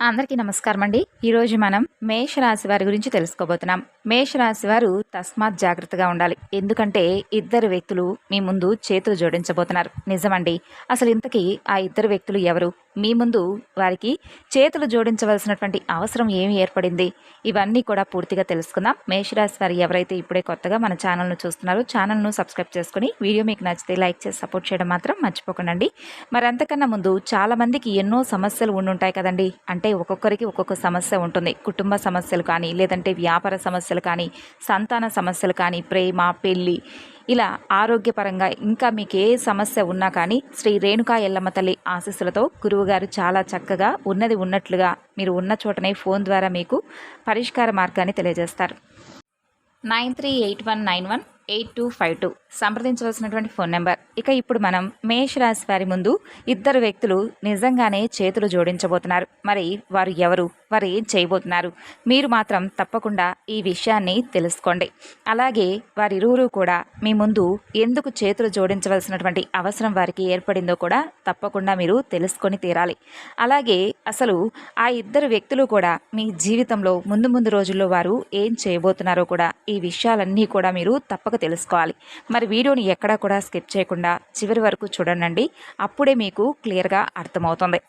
అందరికీ నమస్కారం అండి ఈరోజు మనం మేషరాశి వారి గురించి తెలుసుకోబోతున్నాం. మేషరాశి వారు తస్మాత్ జాగ్రత్తగా ఉండాలి. ఎందుకంటే ఇద్దరు వ్యక్తులు మీ ముందు చేతులు జోడించబోతున్నారు. నిజమండి. అసలు ఇంతకీ ఆ ఇద్దరు వ్యక్తులు ఎవరు? మీ ముందు వారికి చేతులు జోడించవలసినటువంటి అవసరం ఏమి ఏర్పడింది? ఇవన్నీ కూడా పూర్తిగా తెలుసుకుందాం. మేషరాశి వారు ఎవరైతే ఇప్పుడే కొత్తగా మన ఛానల్ను చూస్తున్నారో ఛానల్ను సబ్స్క్రైబ్ చేసుకుని వీడియో మీకు నచ్చితే లైక్ చేసి సపోర్ట్ చేయడం మాత్రం మర్చిపోకండి. మరి అంతకన్నా ముందు చాలామందికి ఎన్నో సమస్యలు ఉండుంటాయి కదండి. అంటే ఒక్కొక్కరికి ఒక్కొక్క సమస్య ఉంటుంది. కుటుంబ సమస్యలు కానీ లేదంటే వ్యాపార సమస్యలు కానీ సంతాన సమస్యలు కానీ ప్రేమ పెళ్ళి ఇలా ఆరోగ్యపరంగా ఇంకా మీకు ఏ సమస్య ఉన్నా కానీ శ్రీ రేణుకా ఎల్లమ్మ తల్లి ఆశీస్సులతో గురువుగారు చాలా చక్కగా ఉన్నది ఉన్నట్లుగా మీరు ఉన్న చోటనే ఫోన్ ద్వారా మీకు పరిష్కార మార్గాన్ని తెలియజేస్తారు. Nine three eight one nine one eight two five two సంప్రదించవలసినటువంటి phone number. ఇక ఇప్పుడు మనం మేషరాశి వారి ముందు ఇద్దరు వ్యక్తులు నిజంగానే చేతులు జోడించబోతున్నారు. మరి వారు ఎవరు? వారు ఏం చేయబోతున్నారు? మీరు మాత్రం తప్పకుండా ఈ విషయాన్ని తెలుసుకోండి. అలాగే వారిరువురు కూడా మీ ముందు ఎందుకు చేతులు జోడించవలసినటువంటి అవసరం వారికి ఏర్పడిందో కూడా తప్పకుండా మీరు తెలుసుకొని తీరాలి. అలాగే అసలు ఆ ఇద్దరు వ్యక్తులు కూడా మీ జీవితంలో ముందు ముందు రోజుల్లో వారు ఏం చేయబోతున్నారో కూడా ఈ విషయాలన్నీ కూడా మీరు తప్పక తెలుసుకోవాలి. మరి వీడియోని ఎక్కడా కూడా స్కిప్ చేయకుండా చివరి వరకు చూడండి. అప్పుడే మీకు క్లియర్గా అర్థమవుతుంది.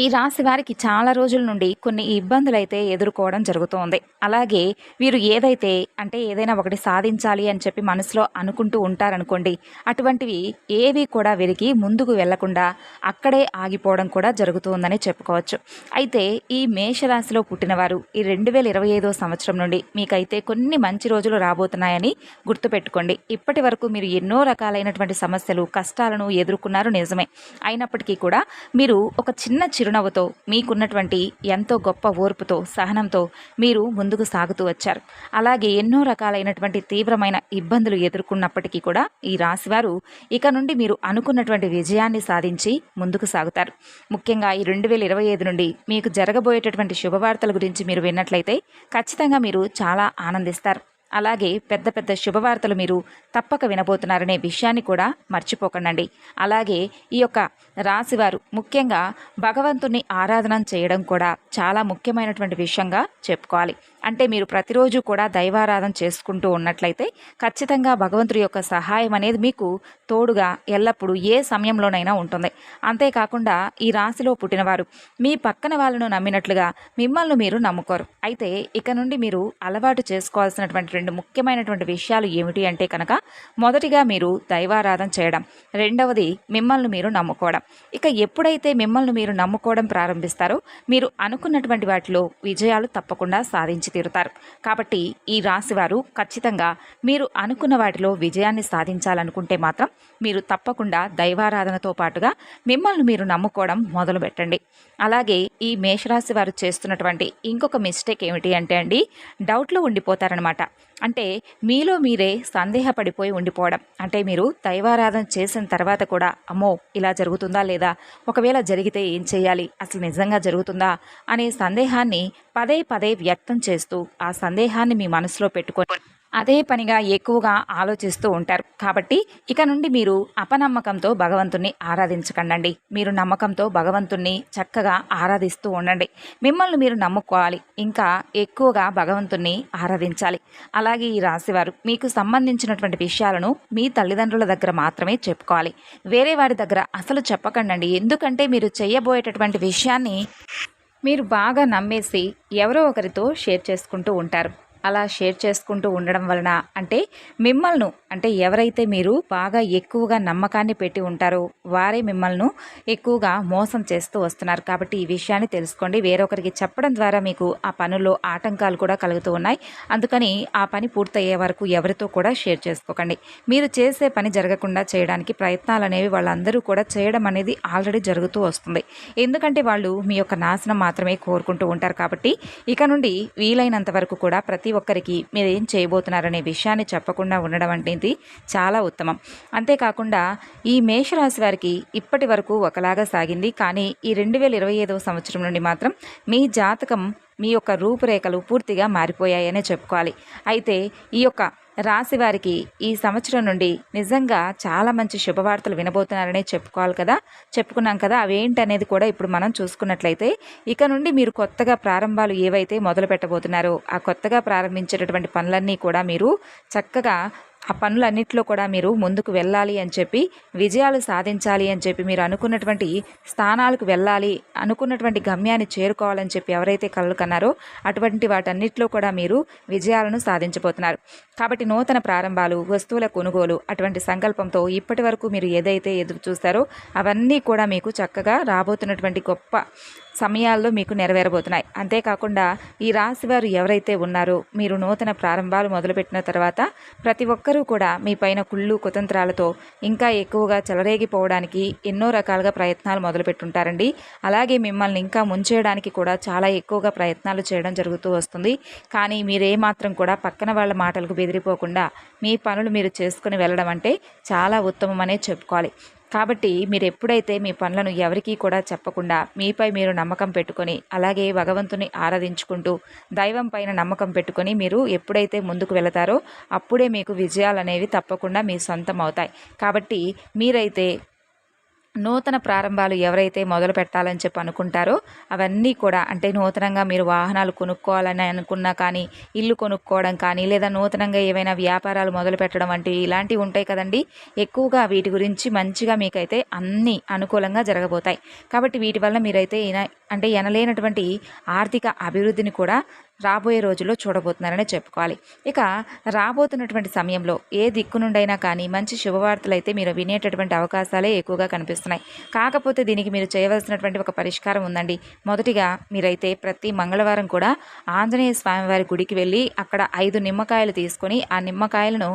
ఈ రాశి వారికి చాలా రోజుల నుండి కొన్ని ఇబ్బందులు అయితే ఎదుర్కోవడం జరుగుతోంది. అలాగే వీరు ఏదైతే అంటే ఏదైనా ఒకటి సాధించాలి అని చెప్పి మనసులో అనుకుంటూ ఉంటారనుకోండి అటువంటివి ఏవి కూడా వీరికి ముందుకు వెళ్ళకుండా అక్కడే ఆగిపోవడం కూడా జరుగుతుందని చెప్పుకోవచ్చు. అయితే ఈ మేషరాశిలో పుట్టినవారు ఈ రెండు వేల ఇరవై ఐదో సంవత్సరం నుండి మీకైతే కొన్ని మంచి రోజులు రాబోతున్నాయని గుర్తుపెట్టుకోండి. ఇప్పటి వరకు మీరు ఎన్నో రకాలైనటువంటి సమస్యలు కష్టాలను ఎదుర్కొన్నారు నిజమే. అయినప్పటికీ కూడా మీరు ఒక చిన్న చిరునవ్వుతో మీకున్నటువంటి ఎంతో గొప్ప ఓర్పుతో సహనంతో మీరు ముందుకు సాగుతూ వచ్చారు. అలాగే ఎన్నో రకాలైనటువంటి తీవ్రమైన ఇబ్బందులు ఎదుర్కొన్నప్పటికీ కూడా ఈ రాశివారు ఇక నుండి మీరు అనుకున్నటువంటి విజయాన్ని సాధించి ముందుకు సాగుతారు. ముఖ్యంగా ఈ రెండు వేల ఇరవై ఐదు నుండి మీకు జరగబోయేటటువంటి శుభవార్తల గురించి మీరు విన్నట్లయితే ఖచ్చితంగా మీరు చాలా ఆనందిస్తారు. అలాగే పెద్ద పెద్ద శుభవార్తలు మీరు తప్పక వినబోతున్నారనే విషయాన్ని కూడా మర్చిపోకండి అలాగే ఈ యొక్క రాశివారు ముఖ్యంగా భగవంతుని ఆరాధన చేయడం కూడా చాలా ముఖ్యమైనటువంటి విషయంగా చెప్పుకోవాలి. అంటే మీరు ప్రతిరోజు కూడా దైవారాధన చేసుకుంటూ ఉన్నట్లయితే ఖచ్చితంగా భగవంతుడి యొక్క సహాయం అనేది మీకు తోడుగా ఎల్లప్పుడూ ఏ సమయంలోనైనా ఉంటుంది. అంతేకాకుండా ఈ రాశిలో పుట్టినవారు మీ పక్కన వాళ్ళను నమ్మినట్లుగా మిమ్మల్ని మీరు నమ్ముకోరు. అయితే ఇక నుండి మీరు అలవాటు చేసుకోవాల్సినటువంటి రెండు ముఖ్యమైనటువంటి విషయాలు ఏమిటి అంటే కనుక మొదటిగా మీరు దైవారాధన చేయడం. రెండవది మిమ్మల్ని మీరు నమ్ముకోవడం. ఇక ఎప్పుడైతే మిమ్మల్ని మీరు నమ్ముకోవడం ప్రారంభిస్తారో మీరు అనుకున్నటువంటి వాటిలో విజయాలు తప్పకుండా సాధించి తీరుతారు. కాబట్టి ఈ రాశివారు ఖచ్చితంగా మీరు అనుకున్న వాటిలో విజయాన్ని సాధించాలనుకుంటే మాత్రం మీరు తప్పకుండా దైవారాధనతో పాటుగా మిమ్మల్ని మీరు నమ్ముకోవడం మొదలు పెట్టండి. అలాగే ఈ మేషరాశి వారు చేస్తున్నటువంటి ఇంకొక మిస్టేక్ ఏమిటి అంటే అండి డౌట్లో ఉండిపోతారనమాట అంటే మీలో మీరే సందేహపడిపోయి ఉండిపోవడం. అంటే మీరు దైవారాధన చేసిన తర్వాత కూడా అమ్మో ఇలా జరుగుతుందా లేదా? ఒకవేళ జరిగితే ఏం చేయాలి? అసలు నిజంగా జరుగుతుందా? అనే సందేహాన్ని పదే పదే వ్యక్తం చేస్తూ ఆ సందేహాన్ని మీ మనసులో పెట్టుకొని అదే పనిగా ఎక్కువగా ఆలోచిస్తూ ఉంటారు. కాబట్టి ఇక నుండి మీరు అపనమ్మకంతో భగవంతుణ్ణి ఆరాధించకండి మీరు నమ్మకంతో భగవంతుణ్ణి చక్కగా ఆరాధిస్తూ ఉండండి. మిమ్మల్ని మీరు నమ్ముకోవాలి. ఇంకా ఎక్కువగా భగవంతుణ్ణి ఆరాధించాలి. అలాగే ఈ రాశివారు మీకు సంబంధించినటువంటి విషయాలను మీ తల్లిదండ్రుల దగ్గర మాత్రమే చెప్పుకోవాలి. వేరే వారి దగ్గర అసలు చెప్పకండి ఎందుకంటే మీరు చేయబోయేటటువంటి విషయాన్ని మీరు బాగా నమ్మేసి ఎవరో ఒకరితో షేర్ చేసుకుంటూ ఉంటారు. అలా షేర్ చేసుకుంటూ ఉండడం వలన అంటే మిమ్మల్ని అంటే ఎవరైతే మీరు బాగా ఎక్కువగా నమ్మకాన్ని పెట్టి ఉంటారో వారే మిమ్మల్ని ఎక్కువగా మోసం చేస్తూ వస్తున్నారు కాబట్టి ఈ విషయాన్ని తెలుసుకోండి. వేరొకరికి చెప్పడం ద్వారా మీకు ఆ పనుల్లో ఆటంకాలు కూడా కలుగుతూ ఉన్నాయి. అందుకని ఆ పని పూర్తయ్యే వరకు ఎవరితో కూడా షేర్ చేసుకోకండి. మీరు చేసే పని జరగకుండా చేయడానికి ప్రయత్నాలు అనేవి వాళ్ళందరూ కూడా చేయడం అనేది ఆల్రెడీ జరుగుతూ వస్తుంది. ఎందుకంటే వాళ్ళు మీ యొక్క నాశనం మాత్రమే కోరుకుంటూ ఉంటారు కాబట్టి ఇక నుండి వీలైనంత వరకు కూడా ప్రతి ప్రతి ఒక్కరికి మీరు ఏం చేయబోతున్నారనే విషయాన్ని చెప్పకుండా ఉండడం అనేది చాలా ఉత్తమం. అంతేకాకుండా ఈ మేషరాశి వారికి ఇప్పటి వరకు ఒకలాగా సాగింది. కానీ ఈ రెండు వేల ఇరవై ఐదవ సంవత్సరం నుండి మాత్రం మీ జాతకం మీ యొక్క రూపురేఖలు పూర్తిగా మారిపోయాయనే చెప్పుకోవాలి. అయితే ఈ యొక్క రాశివారికి ఈ సంవత్సరం నుండి నిజంగా చాలా మంచి శుభవార్తలు వినబోతున్నారనే చెప్పుకోవాలి కదా. చెప్పుకున్నాం కదా అవేంటి అనేది కూడా ఇప్పుడు మనం చూసుకున్నట్లయితే ఇక నుండి మీరు కొత్తగా ప్రారంభాలు ఏవైతే మొదలు పెట్టబోతున్నారో ఆ కొత్తగా ప్రారంభించేటటువంటి పనులన్నీ కూడా మీరు చక్కగా ఆ పనులన్నింటిలో కూడా మీరు ముందుకు వెళ్ళాలి అని చెప్పి విజయాలు సాధించాలి అని చెప్పి మీరు అనుకున్నటువంటి స్థానాలకు వెళ్ళాలి అనుకున్నటువంటి గమ్యాన్ని చేరుకోవాలని చెప్పి ఎవరైతే కలలు కన్నారో అటువంటి వాటన్నిటిలో కూడా మీరు విజయాలను సాధించబోతున్నారు. కాబట్టి నూతన ప్రారంభాలు వస్తువుల కొనుగోలు అటువంటి సంకల్పంతో ఇప్పటి వరకు మీరు ఏదైతే ఎదురు చూస్తారో అవన్నీ కూడా మీకు చక్కగా రాబోతున్నటువంటి గొప్ప సమయాల్లో మీకు నెరవేరబోతున్నాయి. అంతేకాకుండా ఈ రాశి వారు ఎవరైతే ఉన్నారో మీరు నూతన ప్రారంభాలు మొదలుపెట్టిన తర్వాత ప్రతి ఒక్కరూ కూడా మీ పైన కుళ్ళు కుతంత్రాలతో ఇంకా ఎక్కువగా చెలరేగిపోవడానికి ఎన్నో రకాలుగా ప్రయత్నాలు మొదలుపెట్టుంటారండి. అలాగే మిమ్మల్ని ఇంకా ముంచేయడానికి కూడా చాలా ఎక్కువగా ప్రయత్నాలు చేయడం జరుగుతూ వస్తుంది. కానీ మీరేమాత్రం కూడా పక్కన వాళ్ళ మాటలకు బెదిరిపోకుండా మీ పనులు మీరు చేసుకుని వెళ్ళడం అంటే చాలా ఉత్తమమనే చెప్పుకోవాలి. కాబట్టి మీరు ఎప్పుడైతే మీ పనులను ఎవరికీ కూడా చెప్పకుండా మీపై మీరు నమ్మకం పెట్టుకొని అలాగే భగవంతుని ఆరాధించుకుంటూ దైవం పైన నమ్మకం పెట్టుకొని మీరు ఎప్పుడైతే ముందుకు వెళతారో అప్పుడే మీకు విజయాలు అనేవి తప్పకుండా మీ సొంతం అవుతాయి కాబట్టి మీరైతే నూతన ప్రారంభాలు ఎవరైతే మొదలు పెట్టాలని చెప్పి అనుకుంటారో అవన్నీ కూడా అంటే నూతనంగా మీరు వాహనాలు కొనుక్కోవాలని అనుకున్నా కానీ ఇల్లు కొనుక్కోవడం కానీ లేదా నూతనంగా ఏవైనా వ్యాపారాలు మొదలు పెట్టడం వంటివి ఇలాంటివి ఉంటాయి కదండి ఎక్కువగా వీటి గురించి మంచిగా మీకైతే అన్నీ అనుకూలంగా జరగబోతాయి. కాబట్టి వీటి వల్ల మీరైతే అంటే ఎనలేనటువంటి ఆర్థిక అభివృద్ధిని కూడా రాబోయే రోజుల్లో చూడబోతున్నారని చెప్పుకోవాలి. ఇక రాబోతున్నటువంటి సమయంలో ఏ దిక్కు నుండైనా కానీ మంచి శుభవార్తలు అయితే మీరు వినేటటువంటి అవకాశాలే ఎక్కువగా కనిపిస్తున్నాయి. కాకపోతే దీనికి మీరు చేయవలసినటువంటి ఒక పరిష్కారం ఉందండి. మొదటిగా మీరైతే ప్రతి మంగళవారం కూడా ఆంజనేయ స్వామివారి గుడికి వెళ్ళి అక్కడ ఐదు నిమ్మకాయలు తీసుకొని ఆ నిమ్మకాయలను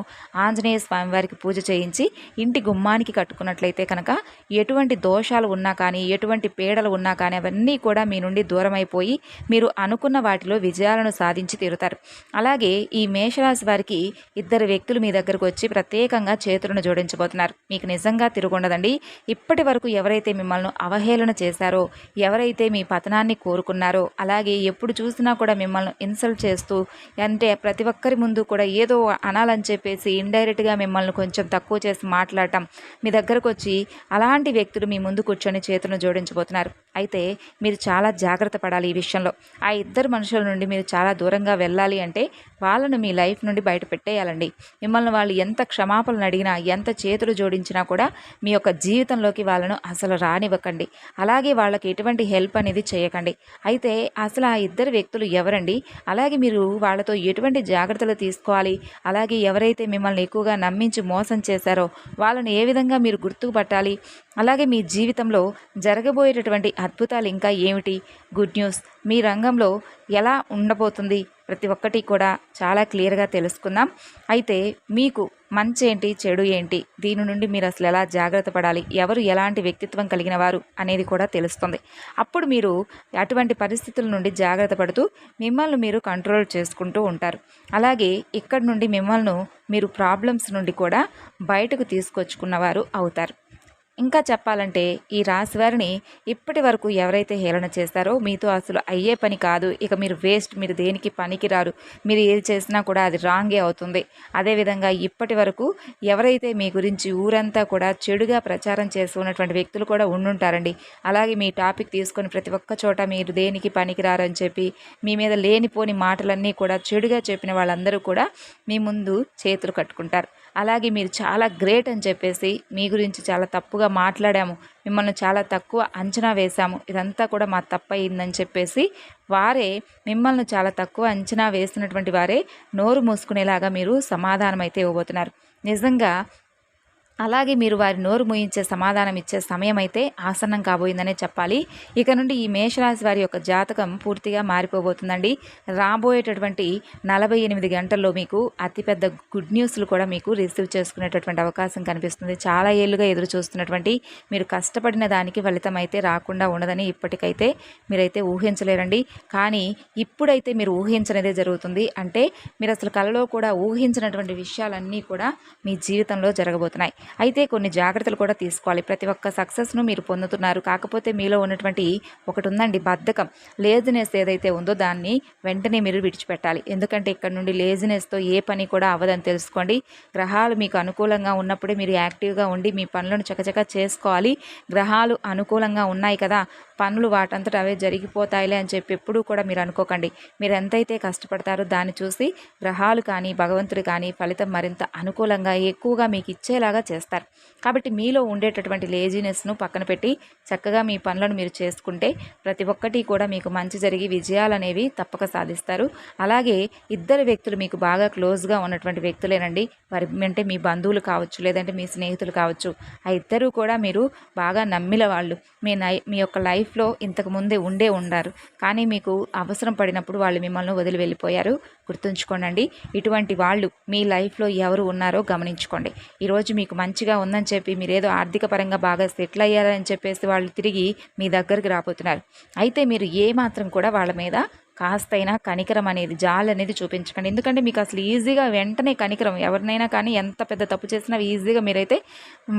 ఆంజనేయ స్వామివారికి పూజ చేయించి ఇంటి గుమ్మానికి కట్టుకున్నట్లయితే కనుక ఎటువంటి దోషాలు ఉన్నా కానీ ఎటువంటి పీడలు ఉన్నా కానీ అవన్నీ కూడా మీ నుండి దూరం అయిపోయి మీరు అనుకున్న వాటిలో విజయాలను సాధించి తీరుతారు. అలాగే ఈ మేషరాశి వారికి ఇద్దరు వ్యక్తులు మీ దగ్గరకు వచ్చి ప్రత్యేకంగా చేతులను జోడించబోతున్నారు. మీకు నిజంగా తిరుగుండదండి. ఇప్పటి వరకు ఎవరైతే మిమ్మల్ని అవహేళన చేశారో ఎవరైతే మీ పతనాన్ని కోరుకున్నారో అలాగే ఎప్పుడు చూసినా కూడా మిమ్మల్ని ఇన్సల్ట్ చేస్తూ అంటే ప్రతి ఒక్కరి ముందు కూడా ఏదో అనాలని చెప్పేసి ఇండైరెక్ట్గా మిమ్మల్ని కొంచెం తక్కువ చేసి మాట్లాడటం మీ దగ్గరకు వచ్చి అలాంటి వ్యక్తులు మీ ముందు కూర్చొని చేతులను జోడించబోతున్నారు. అయితే మీ మీరు చాలా జాగ్రత్త పడాలి ఈ విషయంలో. ఆ ఇద్దరు మనుషుల నుండి మీరు చాలా దూరంగా వెళ్ళాలి అంటే వాళ్ళను మీ లైఫ్ నుండి బయట పెట్టేయాలండి. మిమ్మల్ని వాళ్ళు ఎంత క్షమాపణలు అడిగినా ఎంత చేతులు జోడించినా కూడా మీ యొక్క జీవితంలోకి వాళ్ళను అసలు రానివ్వకండి. అలాగే వాళ్ళకి ఎటువంటి హెల్ప్ అనేది చేయకండి. అయితే అసలు ఆ ఇద్దరు వ్యక్తులు ఎవరండి? అలాగే మీరు వాళ్ళతో ఎటువంటి జాగ్రత్తలు తీసుకోవాలి? అలాగే ఎవరైతే మిమ్మల్ని ఎక్కువగా నమ్మించి మోసం చేశారో వాళ్ళని ఏ విధంగా మీరు గుర్తుపట్టాలి అలాగే మీ జీవితంలో జరగబోయేటటువంటి అద్భుతాలు ఇంకా ఏమిటి? Good news. మీ రంగంలో ఎలా ఉండబోతుంది? ప్రతి ఒక్కటి కూడా చాలా క్లియర్గా తెలుసుకుందాం. అయితే మీకు మంచి ఏంటి? చెడు ఏంటి? దీని నుండి మీరు అసలు ఎలా జాగ్రత్త పడాలి? ఎవరు ఎలాంటి వ్యక్తిత్వం కలిగిన వారు అనేది కూడా తెలుస్తుంది. అప్పుడు మీరు అటువంటి పరిస్థితుల నుండి జాగ్రత్త పడుతూ మిమ్మల్ని మీరు కంట్రోల్ చేసుకుంటూ ఉంటారు. అలాగే ఇక్కడ నుండి మిమ్మల్ని మీరు ప్రాబ్లమ్స్ నుండి కూడా బయటకు తీసుకొచ్చుకున్నవారు అవుతారు. ఇంకా చెప్పాలంటే ఈ రాశి వారిని ఇప్పటి వరకు ఎవరైతే హేళన చేస్తారో మీతో అసలు అయ్యే పని కాదు. ఇక మీరు వేస్ట్ మీరు దేనికి పనికిరారు? మీరు ఏది చేసినా కూడా అది రాంగే అవుతుంది. అదేవిధంగా ఇప్పటి వరకు ఎవరైతే మీ గురించి ఊరంతా కూడా చెడుగా ప్రచారం చేస్తున్నటువంటి వ్యక్తులు కూడా ఉండుంటారండి. అలాగే మీ టాపిక్ తీసుకొని ప్రతి ఒక్క చోట మీరు దేనికి పనికిరారని చెప్పి మీ మీద లేనిపోని మాటలన్నీ కూడా చెడుగా చెప్పిన వాళ్ళందరూ కూడా మీ ముందు చేతులు కట్టుకుంటారు. అలాగే మీరు చాలా గ్రేట్ అని చెప్పేసి మీ గురించి చాలా తప్పుగా మాట్లాడాము. మిమ్మల్ని చాలా తక్కువ అంచనా వేశాము. ఇదంతా కూడా మా తప్పయిందని చెప్పేసి వారే మిమ్మల్ని చాలా తక్కువ అంచనా వేసినటువంటి వారే నోరు మూసుకునేలాగా మీరు సమాధానం అయితే ఇవ్వబోతున్నారు. నిజంగా అలాగే మీరు వారి నోరు ముయించే సమాధానం ఇచ్చే సమయం అయితే ఆసన్నం కాబోయిందనే చెప్పాలి. ఇక నుండి ఈ మేషరాశి వారి యొక్క జాతకం పూర్తిగా మారిపోబోతుందండి. రాబోయేటటువంటి నలభై ఎనిమిది గంటల్లో మీకు అతిపెద్ద గుడ్ న్యూస్లు కూడా మీకు రిసీవ్ చేసుకునేటటువంటి అవకాశం కనిపిస్తుంది. చాలా ఏళ్ళుగా ఎదురు చూస్తున్నటువంటి మీరు కష్టపడిన దానికి ఫలితం అయితే రాకుండా ఉండదని ఇప్పటికైతే మీరైతే ఊహించలేరండి. కానీ ఇప్పుడైతే మీరు ఊహించనిదే జరుగుతుంది. అంటే మీరు అసలు కలలో కూడా ఊహించినటువంటి విషయాలన్నీ కూడా మీ జీవితంలో జరగబోతున్నాయి. అయితే కొన్ని జాగ్రత్తలు కూడా తీసుకోవాలి. ప్రతి ఒక్క సక్సెస్ను మీరు పొందుతున్నారు. కాకపోతే మీలో ఉన్నటువంటి ఒకటి ఉందండి బద్ధకం. లేజినెస్ ఏదైతే ఉందో దాన్ని వెంటనే మీరు విడిచిపెట్టాలి. ఎందుకంటే ఇక్కడ నుండి లేజినెస్తో ఏ పని కూడా అవ్వదని తెలుసుకోండి. గ్రహాలు మీకు అనుకూలంగా ఉన్నప్పుడే మీరు యాక్టివ్గా ఉండి మీ పనులను చకచక చేసుకోవాలి. గ్రహాలు అనుకూలంగా ఉన్నాయి కదా పనులు వాటంతట అవే జరిగిపోతాయిలే అని చెప్పి ఎప్పుడూ కూడా మీరు అనుకోకండి. మీరు ఎంతైతే కష్టపడతారో దాన్ని చూసి గ్రహాలు కానీ భగవంతుడు కానీ ఫలితం మరింత అనుకూలంగా ఎక్కువగా మీకు ఇచ్చేలాగా చేస్తారు. కాబట్టి మీలో ఉండేటటువంటి లేజినెస్ను పక్కన పెట్టి చక్కగా మీ పనులను మీరు చేసుకుంటే ప్రతి ఒక్కటి కూడా మీకు మంచి జరిగి విజయాలు అనేవి తప్పక సాధిస్తారు. అలాగే ఇద్దరు వ్యక్తులు మీకు బాగా క్లోజ్గా ఉన్నటువంటి వ్యక్తులేనండి. వారి అంటే మీ బంధువులు కావచ్చు లేదంటే మీ స్నేహితులు కావచ్చు. ఆ ఇద్దరూ కూడా మీరు బాగా నమ్మిన వాళ్ళు. మీ నై మీ యొక్క లైఫ్ లైఫ్లో ఇంతకుముందే ఉండే ఉండారు. కానీ మీకు అవసరం పడినప్పుడు వాళ్ళు మిమ్మల్ని వదిలి వెళ్ళిపోయారు. గుర్తుంచుకోండి ఇటువంటి వాళ్ళు మీ లైఫ్లో ఎవరు ఉన్నారో గమనించుకోండి. ఈరోజు మీకు మంచిగా ఉందని చెప్పి మీరేదో ఆర్థిక పరంగా బాగా సెటిల్ అయ్యారని చెప్పేసి వాళ్ళు తిరిగి మీ దగ్గరికి రాబోతున్నారు. అయితే మీరు ఏ మాత్రం కూడా వాళ్ళ మీద కాస్తైనా కనికరం అనేది జాలి అనేది చూపించకండి. ఎందుకంటే మీకు అసలు ఈజీగా వెంటనే కనికరం ఎవరినైనా కానీ ఎంత పెద్ద తప్పు చేసినా ఈజీగా మీరైతే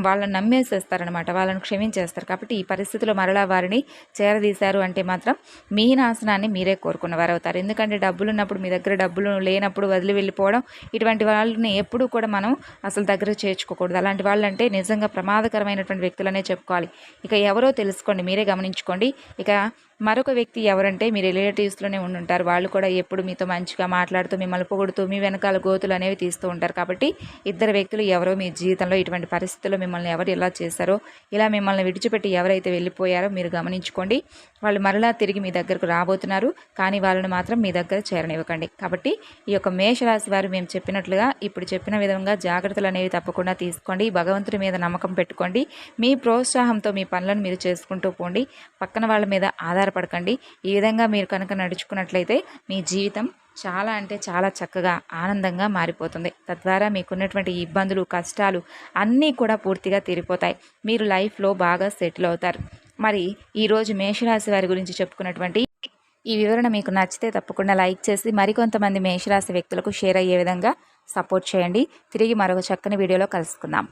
వాళ్ళని నమ్మేసేస్తారనమాట వాళ్ళని క్షమించేస్తారు. కాబట్టి ఈ పరిస్థితిలో మరలా వారిని చేరదీశారు అంటే మాత్రం మీ నాశనాన్ని మీరే కోరుకున్నవారు అవుతారు ఎందుకంటే డబ్బులు ఉన్నప్పుడు మీ దగ్గర డబ్బులు లేనప్పుడు వదిలి వెళ్ళిపోవడం ఇటువంటి వాళ్ళని ఎప్పుడూ కూడా మనం అసలు దగ్గర చేర్చుకోకూడదు. అలాంటి వాళ్ళంటే నిజంగా ప్రమాదకరమైనటువంటి వ్యక్తులనే చెప్పుకోవాలి. ఇక ఎవరో తెలుసుకోండి మీరే గమనించుకోండి. ఇక మరొక వ్యక్తి ఎవరంటే మీ రిలేటివ్స్లోనే ఉండుంటారు. వాళ్ళు కూడా ఎప్పుడు మీతో మంచిగా మాట్లాడుతూ మిమ్మల్ని పొగుడుతూ మీ వెనకాల గోతులు అనేవి తీస్తూ ఉంటారు. కాబట్టి ఇద్దరు వ్యక్తులు ఎవరో మీ జీవితంలో ఇటువంటి పరిస్థితుల్లో మిమ్మల్ని ఎవరు ఎలా చేశారో ఇలా మిమ్మల్ని విడిచిపెట్టి ఎవరైతే వెళ్ళిపోయారో మీరు గమనించుకోండి. వాళ్ళు మరలా తిరిగి మీ దగ్గరకు రాబోతున్నారు. కానీ వాళ్ళని మాత్రం మీ దగ్గర చేరనివ్వకండి. కాబట్టి ఈ యొక్క మేషరాశి వారు మేము చెప్పినట్లుగా ఇప్పుడు చెప్పిన విధంగా జాగ్రత్తలు అనేవి తప్పకుండా తీసుకోండి. భగవంతుడి మీద నమ్మకం పెట్టుకోండి. మీ ప్రోత్సాహంతో మీ పనులను మీరు చేసుకుంటూ పోండి. పక్కన వాళ్ళ మీద ఆధార ఆధారపడకండి. ఈ విధంగా మీరు కనుక నడుచుకున్నట్లయితే మీ జీవితం చాలా అంటే చాలా చక్కగా ఆనందంగా మారిపోతుంది. తద్వారా మీకున్నటువంటి ఇబ్బందులు కష్టాలు అన్నీ కూడా పూర్తిగా తీరిపోతాయి. మీరు లైఫ్లో బాగా సెటిల్ అవుతారు. మరి ఈరోజు మేషరాశి వారి గురించి చెప్పుకున్నటువంటి ఈ వివరణ మీకు నచ్చితే తప్పకుండా లైక్ చేసి మరికొంతమంది మేషరాశి వ్యక్తులకు షేర్ అయ్యే విధంగా సపోర్ట్ చేయండి. తిరిగి మరొక చక్కని వీడియోలో కలుసుకుందాం.